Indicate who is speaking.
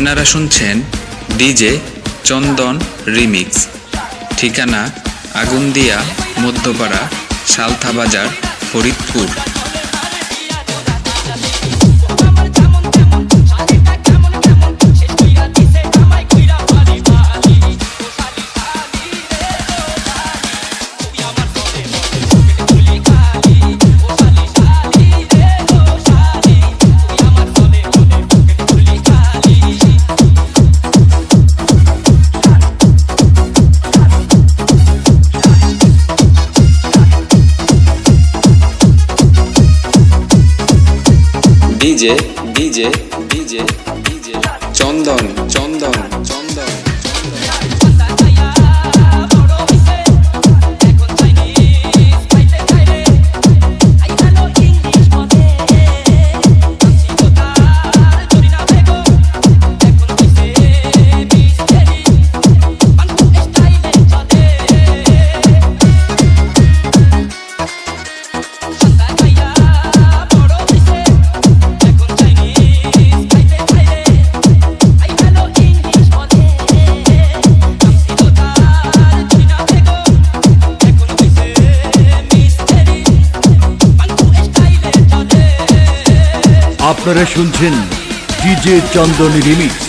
Speaker 1: আপনারা শুনছেন ডিজে চন্দন রিমিক্স। ঠিকানা আগুনদিয়া মধ্যপাড়া সালথা বাজার Faridpur. DJ DJ DJ DJ Chandan Chandan Chandan.
Speaker 2: আপনারা শুনছেন ডিজে চন্দন রিমিক্স।